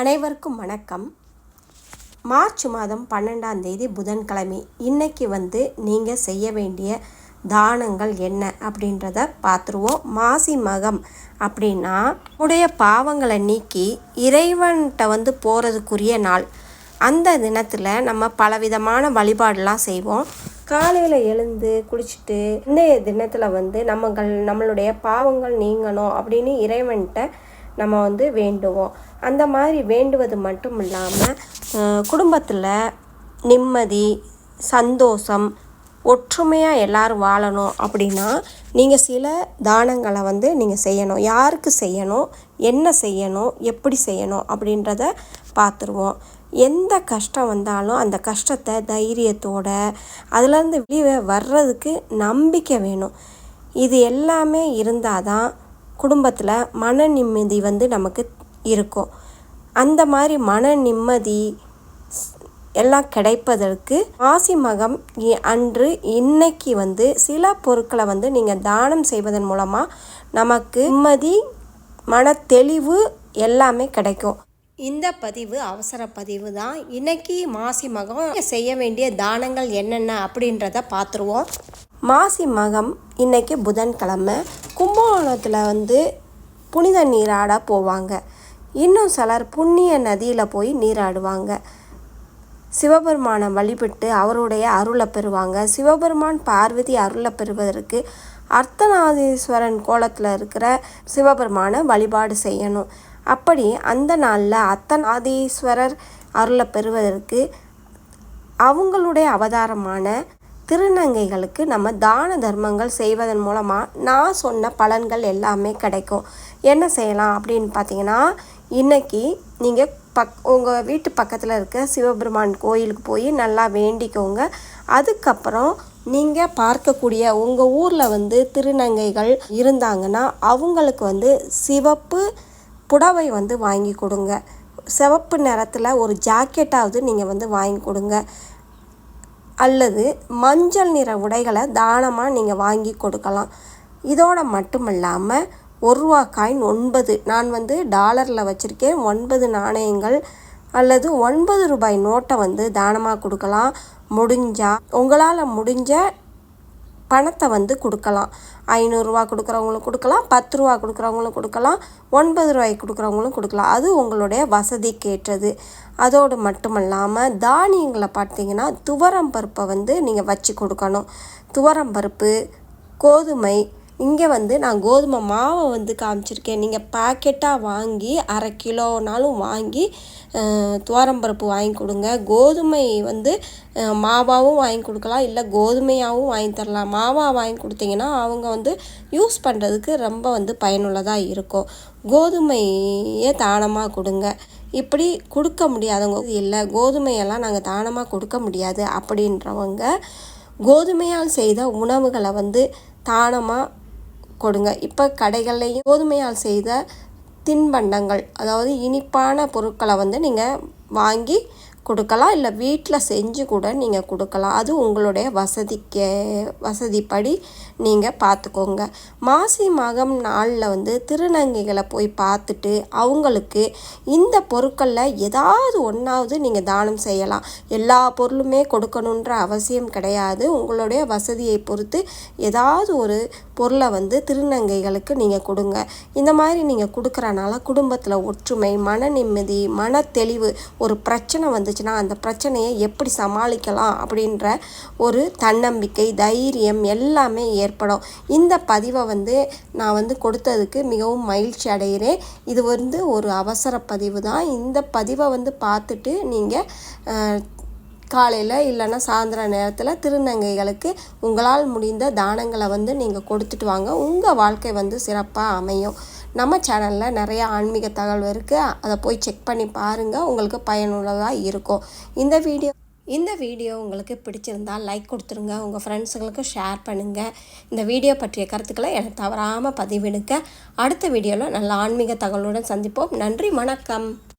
அனைவருக்கும் வணக்கம். மார்ச் மாதம் பன்னெண்டாம் தேதி புதன்கிழமை. இன்னைக்கு வந்து நீங்கள் செய்ய வேண்டிய தானங்கள் என்ன அப்படின்றத பார்த்துருவோம். மாசி மகம் அப்படின்னா உடைய பாவங்களை நீக்கி இறைவன்கிட்ட வந்து போகிறதுக்குரிய நாள். அந்த தினத்தில் நம்ம பலவிதமான வழிபாடெலாம் செய்வோம். காலையில் எழுந்து குளிச்சுட்டு இன்றைய தினத்தில் வந்து நம்மங்கள் நம்மளுடைய பாவங்கள் நீங்கணும் அப்படின்னு இறைவன்கிட்ட நம்ம வந்து வேண்டுவோம். அந்த மாதிரி வேண்டுவது மட்டும் இல்லாமல் குடும்பத்தில் நிம்மதி சந்தோஷம் ஒற்றுமையாக எல்லோரும் வாழணும் அப்படின்னா நீங்கள் சில தானங்களை வந்து நீங்கள் செய்யணும். யாருக்கு செய்யணும்? என்ன செய்யணும்? எப்படி செய்யணும்? அப்படின்றத பார்த்துருவோம் எந்த கஷ்டம் வந்தாலும் அந்த கஷ்டத்தை தைரியத்தோட அதுலேருந்து வெளியே வர்றதுக்கு நம்பிக்கை வேணும். இது எல்லாமே இருந்தால் தான் குடும்பத்தில் மன நிம்மதி வந்து நமக்கு இருக்கும். அந்த மாதிரி மன நிம்மதி எல்லாம் கிடைப்பதற்கு மாசி மகம் அன்று இன்னைக்கு வந்து சில பொருட்களை வந்து நீங்கள் தானம் செய்வதன் மூலமாக நமக்கு நிம்மதி மன தெளிவு எல்லாமே கிடைக்கும். இந்த பதிவு அவசர பதிவு தான். இன்னைக்கு மாசி மகம் செய்ய வேண்டிய தானங்கள் என்னென்ன அப்படின்றத பார்த்துருவோம் மாசி மகம் இன்னைக்கு புதன்கிழமை. கும்பகோணத்தில் வந்து புனித நீராட போவாங்க. இன்னும் சிலர் புண்ணிய நதியில் போய் நீராடுவாங்க. சிவபெருமானை வழிபட்டு அவருடைய அருளை பெறுவாங்க. சிவபெருமான் பார்வதி அருளை பெறுவதற்கு அர்த்தநாதீஸ்வரன் கோலத்தில் இருக்கிற சிவபெருமானை வழிபாடு செய்யணும். அப்படி அந்த நாளில் அர்த்தநாதீஸ்வரர் அருளை பெறுவதற்கு அவங்களுடைய அவதாரமான திருநங்கைகளுக்கு நம்ம தான தர்மங்கள் செய்வதன் மூலமாக நான் சொன்ன பலன்கள் எல்லாமே கிடைக்கும். என்ன செய்யலாம் அப்படின்னு பார்த்தீங்கன்னா இன்றைக்கி நீங்கள் பக் உங்கள் வீட்டு பக்கத்தில் இருக்க சிவபெருமான் கோயிலுக்கு போய் நல்லா வேண்டிக்கோங்க. அதுக்கப்புறம் நீங்கள் பார்க்கக்கூடிய உங்கள் ஊரில் வந்து திருநங்கைகள் இருந்தாங்கன்னா அவங்களுக்கு வந்து சிவப்பு புடவை வந்து வாங்கி கொடுங்க. சிவப்பு நிறத்தில் ஒரு ஜாக்கெட்டாவது நீங்கள் வந்து வாங்கி கொடுங்க. அல்லது மஞ்சள் நிற உடைகளை தானமாக நீங்கள் வாங்கி கொடுக்கலாம். இதோட மட்டும் இல்லாமல் ஒரு ரூபா காயின் ஒன்பது நான் வந்து டாலரில் வச்சுருக்கேன். ஒன்பது நாணயங்கள் அல்லது ஒன்பது ரூபாய் நோட்டை வந்து தானமாக கொடுக்கலாம். முடிஞ்சால் உங்களால் முடிஞ்ச பணத்தை வந்து கொடுக்கலாம். ஐநூறுரூவா கொடுக்குறவங்களும் கொடுக்கலாம் பத்து ரூபா கொடுக்குறவங்களும் கொடுக்கலாம் ஒன்பது ரூபாய்க்கு கொடுக்குறவங்களும் கொடுக்கலாம். அது உங்களுடைய வசதிக்கு ஏற்றது அதோடு மட்டுமல்லாமல் தானியங்களை பார்த்தீங்கன்னா துவரம் பருப்பை வந்து நீங்கள் வச்சு கொடுக்கணும். துவரம் பருப்பு கோதுமை இங்கே வந்து நான் கோதுமை மாவை வந்து காமிச்சிருக்கேன். நீங்கள் பாக்கெட்டாக வாங்கி அரை கிலோனாலும் வாங்கி துவரம்பருப்பு வாங்கி கொடுங்க. கோதுமை வந்து மாவாகவும் வாங்கி கொடுக்கலாம். இல்லை கோதுமையாகவும் வாங்கி தரலாம். மாவாக வாங்கி கொடுத்தீங்கன்னா அவங்க வந்து யூஸ் பண்ணுறதுக்கு ரொம்ப வந்து பயனுள்ளதாக இருக்கும். கோதுமையை தானமாக கொடுங்க. இப்படி கொடுக்க முடியாதவங்க இல்லை கோதுமையெல்லாம் நாங்கள் தானமாக கொடுக்க முடியாது அப்படின்றவங்க கோதுமையால் செய்த உணவுகளை வந்து தானமாக கொடுங்க. இப்போ கடைகள்லையும் கோதுமையால் செய்த தின்பண்டங்கள் அதாவது இனிப்பான பொருட்களை வந்து நீங்கள் வாங்கி கொடுக்கலாம் இல்லை வீட்டில் செஞ்சு கூட நீங்கள் கொடுக்கலாம். அது உங்களுடைய வசதிக்கு வசதிப்படி நீங்கள் பார்த்துக்கோங்க மாசி மகம் நாளில் வந்து திருநங்கைகளை போய் பார்த்துட்டு அவங்களுக்கு இந்த பொருட்களில் ஏதாவது ஒன்றாவது நீங்கள் தானம் செய்யலாம். எல்லா பொருளுமே கொடுக்கணுன்ற அவசியம் கிடையாது. உங்களுடைய வசதியை பொறுத்து ஏதாவது ஒரு பொருளை வந்து திருநங்கைகளுக்கு நீங்கள் கொடுங்க. இந்த மாதிரி நீங்கள் கொடுக்குறனால குடும்பத்தில் ஒற்றுமை மன நிம்மதி மன தெளிவு ஒரு பிரச்சனை வந்து வந்துச்சுன்னா அந்த பிரச்சனையை எப்படி சமாளிக்கலாம் அப்படின்ற ஒரு தன்னம்பிக்கை தைரியம் எல்லாமே ஏற்படும். இந்த பதிவை வந்து நான் வந்து கொடுத்ததுக்கு மிகவும் மகிழ்ச்சி அடைகிறேன். இது வந்து ஒரு அவசர பதிவு தான். இந்த பதிவை வந்து பார்த்துட்டு நீங்கள் காலையில் இல்லைன்னா சாயந்தர நேரத்தில் திருநங்கைகளுக்கு உங்களால் முடிந்த தானங்களை வந்து நீங்கள் கொடுத்துட்டு வாங்க. உங்கள் வாழ்க்கை வந்து சிறப்பாக அமையும். நம்ம சேனலில் நிறையா ஆன்மீக தகவல் இருக்குது அதை போய் செக் பண்ணி பாருங்கள் உங்களுக்கு பயனுள்ளதாக இருக்கும். இந்த வீடியோ இந்த வீடியோ உங்களுக்கு பிடிச்சிருந்தால் லைக் கொடுத்துருங்க. உங்கள் ஃப்ரெண்ட்ஸுங்களுக்கு ஷேர் பண்ணுங்கள் இந்த வீடியோ பற்றிய கருத்துக்களை எனக்கு தவறாமல் பதிவிடுங்க. அடுத்த வீடியோவில் நல்ல ஆன்மீக தகவலுடன் சந்திப்போம். நன்றி வணக்கம்.